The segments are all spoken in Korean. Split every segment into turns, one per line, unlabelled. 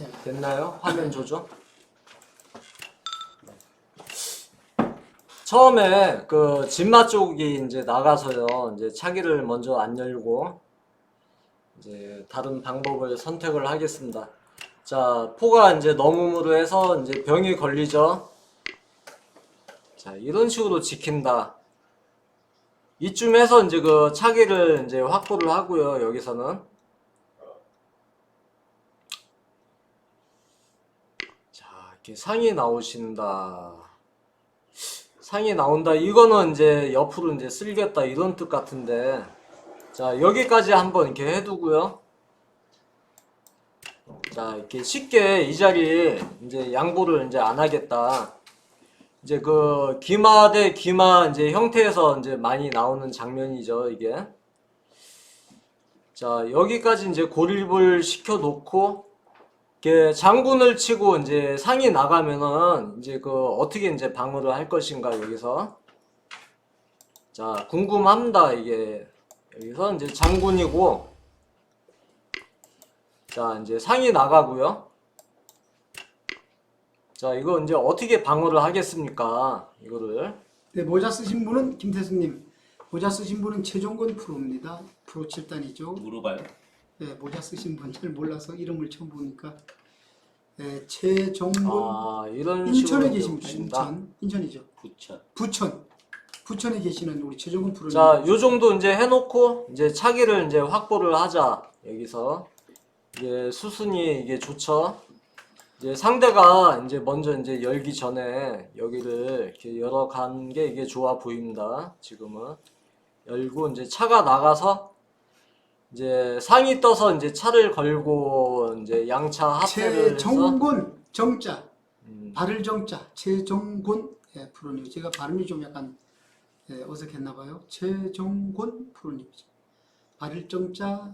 자,
됐나요? 화면 조정. 처음에 그 진마 쪽이 이제 나가서요. 이제 차기를 먼저 안 열고 이제 다른 방법을 선택을 하겠습니다. 자, 포가 이제 너무 무르해서 이제 병이 걸리죠. 자, 이런 식으로 지킨다. 이쯤에서 이제 그 차기를 이제 확보를 하고요. 여기서는 자, 이렇게 상이 나오신다. 상이 나온다. 이거는 이제 옆으로 이제 쓸겠다. 이런 뜻 같은데. 자, 여기까지 한번 이렇게 해두고요. 자, 이렇게 쉽게 이 자리에 이제 양보를 이제 안 하겠다. 이제 그 기마 대 기마 이제 형태에서 이제 많이 나오는 장면이죠, 이게. 자, 여기까지 이제 고립을 시켜 놓고 이렇게 장군을 치고 이제 상이 나가면은 이제 그 어떻게 이제 방어를 할 것인가 여기서 자 궁금합니다 이게 여기서 이제 장군이고 자 이제 상이 나가고요 자 이거 이제 어떻게 방어를 하겠습니까 이거를
네, 모자 쓰신 분은 김태승님. 모자 쓰신 분은 최종건 프로입니다. 프로 7단이죠.
물어봐요.
네, 모자 쓰신 분 잘 몰라서 이름을 처음 보니까. 네, 최종건
아 이런 식으로
인천에
이제
계십니다.
보신다.
인천. 인천이죠.
부천.
부천. 부천에 계시는 우리 최종건 프로님.
자, 요 정도 이제 해놓고 이제 차기를 이제 확보를 하자. 여기서 이게 수순이 이게 좋죠. 이제 상대가 이제 먼저 이제 열기 전에 여기를 이렇게 열어 간 게 이게 좋아 보입니다. 지금은 열고 이제 차가 나가서 이제 상이 떠서 이제 차를 걸고 이제 양차 합체를 해서
최종곤 정자.
음,
발을 정자. 최종곤 예, 프로님. 제가 발음이 좀 약간 예, 어색했나 봐요. 최종곤 프로님이죠. 발을 정자.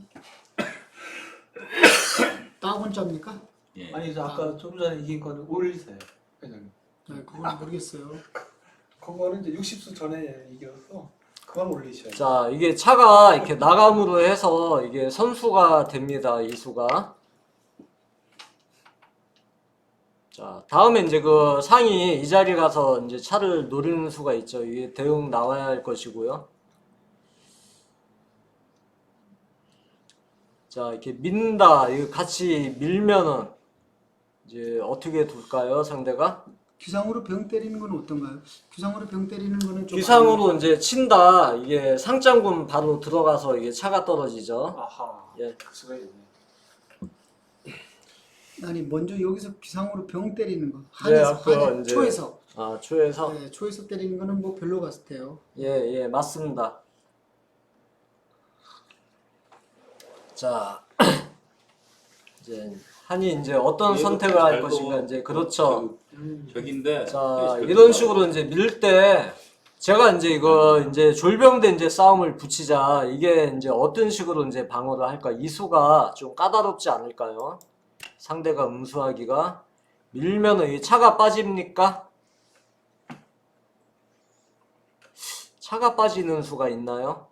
따원자입니까?
예.
아니 저 아까 좀 전에 이긴 거는 올리세요 회장님
네, 그건 모르겠어요.
그거는 이제 60수 전에 이겨서 그건 올리셔야죠
자, 이게 차가 이렇게 나감으로 해서 이게 선수가 됩니다. 이 수가. 자, 다음에 이제 그 상이 이 자리 가서 이제 차를 노리는 수가 있죠. 이게 대응 나와야 할 것이고요. 자, 이렇게 민다. 이거 같이 밀면은 이제 어떻게 둘까요, 상대가?
귀상으로 병 때리는 건 어떤가요? 귀상으로 병 때리는 거는 좀
귀상으로 이제 친다. 이게 상장군 바로 들어가서 이게 차가 떨어지죠.
아하
예.
그 수가 있네
아니 먼저 여기서 귀상으로 병 때리는 거
네,
한에서
아까
한에
이제-
초에서
아, 초에서?
네, 초에서 때리는 거는 뭐 별로 같을 때요.
예, 예, 맞습니다. 자, 이제 한이 이제 어떤 선택을 할 것인가 이제 그렇죠.
그 저긴데.
자,
예,
이런 식으로 이제 밀 때 제가 이제 이거 이제 졸병대 이제 싸움을 붙이자 이게 이제 어떤 식으로 이제 방어를 할까? 이수가 좀 까다롭지 않을까요? 상대가 응수하기가 밀면은 이 차가 빠집니까? 차가 빠지는 수가 있나요?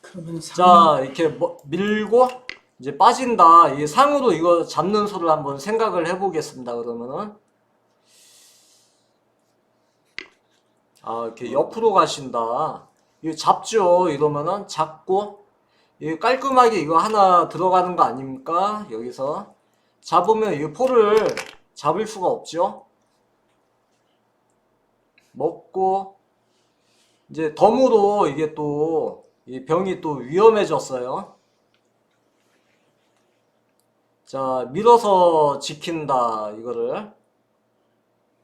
그러면 상
자, 이렇게 뭐- 밀고 이제 빠진다. 이 상으로 이거 잡는 수를 한번 생각을 해보겠습니다. 그러면은 아, 이렇게 옆으로 가신다. 이거 잡죠. 이러면은 잡고 이 깔끔하게 이거 하나 들어가는 거 아닙니까? 여기서 잡으면 이 포를 잡을 수가 없죠. 먹고 이제 덤으로 이게 또 이 병이 또 위험해졌어요. 자, 밀어서 지킨다, 이거를.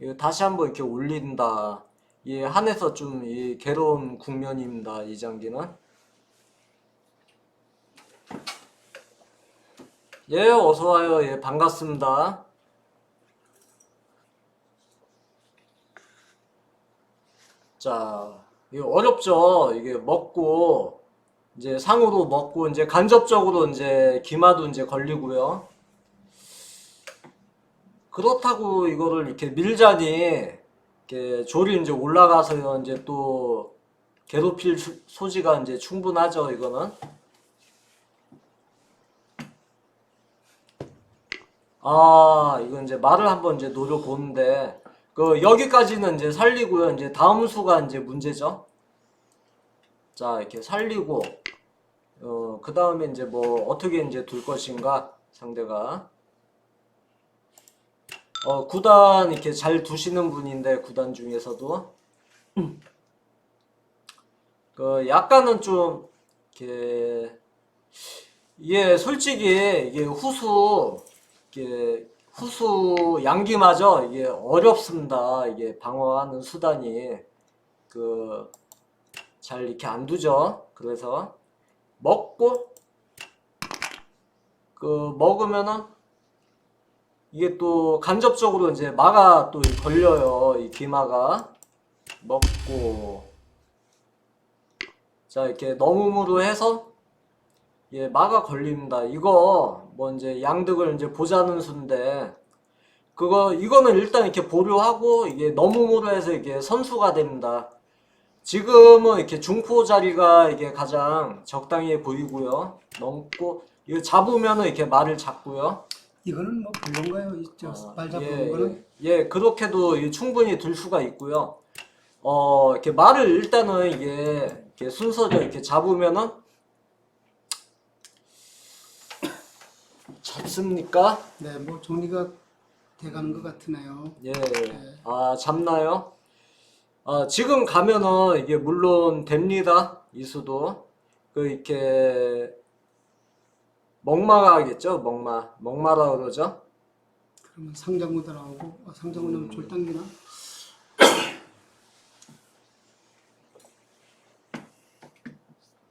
이거 다시 한번 이렇게 올린다. 이 한에서 좀 이 괴로운 국면입니다, 이 장기는. 예, 어서와요. 예, 반갑습니다. 자, 이거 어렵죠. 이게 먹고 이제 상으로 먹고 이제 간접적으로 이제 기마도 이제 걸리고요. 그렇다고 이거를 이렇게 밀자니 이렇게 조리 이제 올라가서 이제 또 괴롭힐 수- 소지가 이제 충분하죠. 이거는. 아, 이거 이제 말을 한번 이제 노려보는데, 그, 여기까지는 이제 살리고요. 이제 다음 수가 이제 문제죠. 자, 이렇게 살리고, 어, 그 다음에 이제 뭐, 어떻게 이제 둘 것인가, 상대가. 어, 구단 이렇게 잘 두시는 분인데, 구단 중에서도. 그, 약간은 좀, 이렇게, 이게 솔직히, 이게 후수, 이게 후수 양기마저 이게 어렵습니다. 이게 방어하는 수단이 그 잘 이렇게 안 두죠. 그래서 먹고 그 먹으면은 이게 또 간접적으로 이제 마가 또 걸려요. 이 기마가 먹고 자 이렇게 너무무로 해서 예, 마가 걸립니다. 이거 뭐 이제 양득을 이제 보자는 수인데 그거 이거는 일단 이렇게 보류하고 이게 너무 무료해서 이게 선수가 됩니다. 지금은 이렇게 중포 자리가 이게 가장 적당해 보이고요. 넘고 이거 잡으면은 이렇게 말을 잡고요.
이거는 뭐 별론가요?
아,
이말 잡는
예,
거는
예, 예, 그렇게도 이 충분히 들 수가 있고요. 어, 이렇게 말을 일단은 이게 이렇게 순서대로 이렇게 잡으면은 잡습니까?
네, 뭐 정리가 돼가는 것 같으네요.
예. 아, 잡나요? 아, 지금 가면은 이게 물론 됩니다. 이수도. 그 이렇게 먹마가 하겠죠? 먹마. 먹마라 그러죠?
그러면 상장구도 나오고 어, 상장구 나면
음.
졸당기나?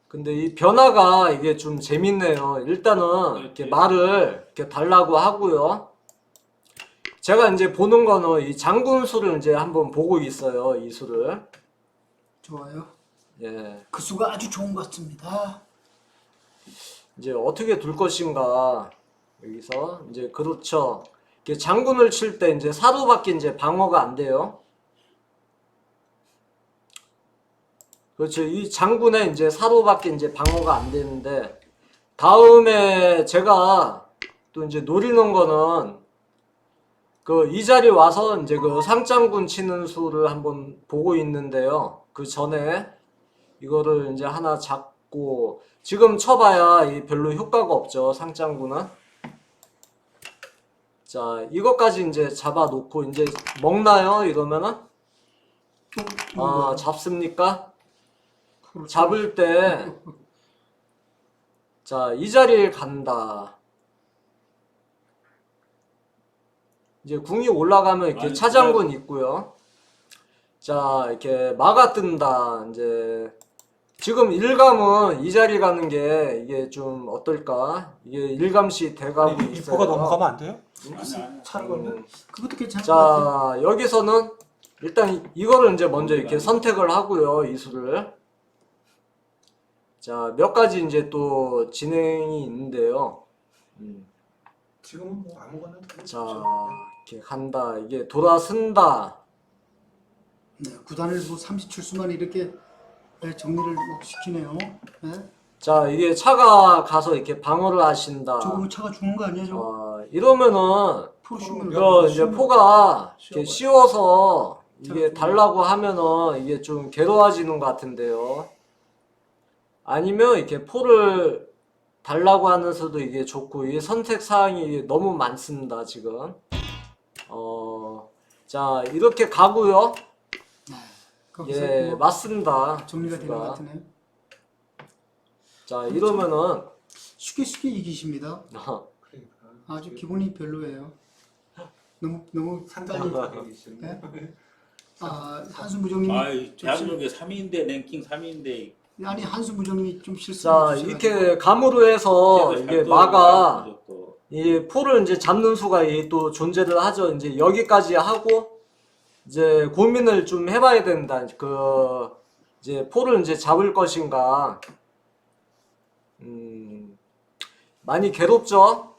근데 이 변화가 이게 좀 재밌네요. 일단은 이렇게 말을 이렇게 달라고 하고요. 제가 이제 보는 거는 이 장군 수를 이제 한번 보고 있어요. 이 수를.
좋아요.
예.
그 수가 아주 좋은 것 같습니다.
이제 어떻게 둘 것인가 여기서 이제 그렇죠. 장군을 칠 때 이제 사도밖에 이제 방어가 안 돼요. 그렇죠. 이 장군에 이제 사도밖에 이제 방어가 안 되는데 다음에 제가 또 이제 노리는 거는 그 이 자리 와서 이제 그 상장군 치는 수를 한번 보고 있는데요. 그 전에 이거를 이제 하나 잡고 지금 쳐봐야 이 별로 효과가 없죠 상장군은 자 이것까지 이제 잡아놓고 이제 먹나요 이러면은? 또아 잡습니까?
프로
잡을 때. 자 이 자리에 간다. 이제 궁이 올라가면 이렇게 차장군 있고요. 자 이렇게 막아 뜬다 이제 지금 일감은 이 자리 가는 게 이게 좀 어떨까? 이게 일감시 돼가고
이
있어요.
포가 넘어가면 안 돼요? 걸면
그것도 괜찮을 것 같아요.
자 여기서는 일단 이거를 이제 먼저 이렇게 선택을 하고요 이 수를. 자 몇 가지 이제 또 진행이 있는데요. 음,
지금은 뭐 아무거나
도자 이렇게 간다. 이게 돌아선다.
네, 구단을 뭐 30출수만 이렇게 네, 정리를 뭐 시키네요. 네?
자 이게 차가 가서 이렇게 방어를 하신다
저거 차가 죽는 거 아니야 저거?
어, 이러면은
프로 쉬면
이거 이제 포가 이렇게 씌워서 이게
자,
달라고 하면은 이게 좀 괴로워지는 것 같은데요. 아니면 이렇게 포를 달라고 하는 수도 이게 좋고 이 선택 사항이 너무 많습니다 지금. 어, 자 이렇게 가고요.
거기서
예,
뭐
맞습니다.
정리가 되는 것
수가.
같으네요.
자 이러면은
쉽게 쉽게 이기십니다.
어,
그러니까
아주 기분이 별로예요. 너무 너무
상당히 이기시네.
아 한수 부장님이
아이
좀
대한민국에 3위인데 랭킹 3위인데
실- 아니 한수 부장님이 좀 실수.
자 이렇게 감으로 해서 이게 마가 이 포를 이제 잡는 수가 이 또 존재를 하죠. 이제 여기까지 하고 이제 고민을 좀 해봐야 된다. 그 이제 포를 이제 잡을 것인가. 음 많이 괴롭죠.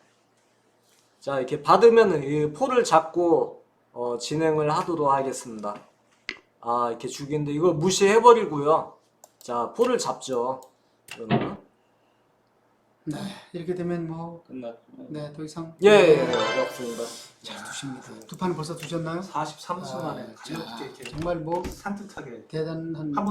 자 이렇게 받으면 이 포를 잡고 어, 진행을 하도록 하겠습니다. 아 이렇게 죽이는데 이거 무시해 버리고요. 자 포를 잡죠. 이거는
네, 이렇게 되면 뭐,
끝났.
네, 더 이상.
예, 예, 어렵습니다.
잘 두십니다. 두 판을 벌써 두셨나요?
43수
아,
만에 가볍게 이렇게
정말 뭐,
산뜻하게
대단한
한 번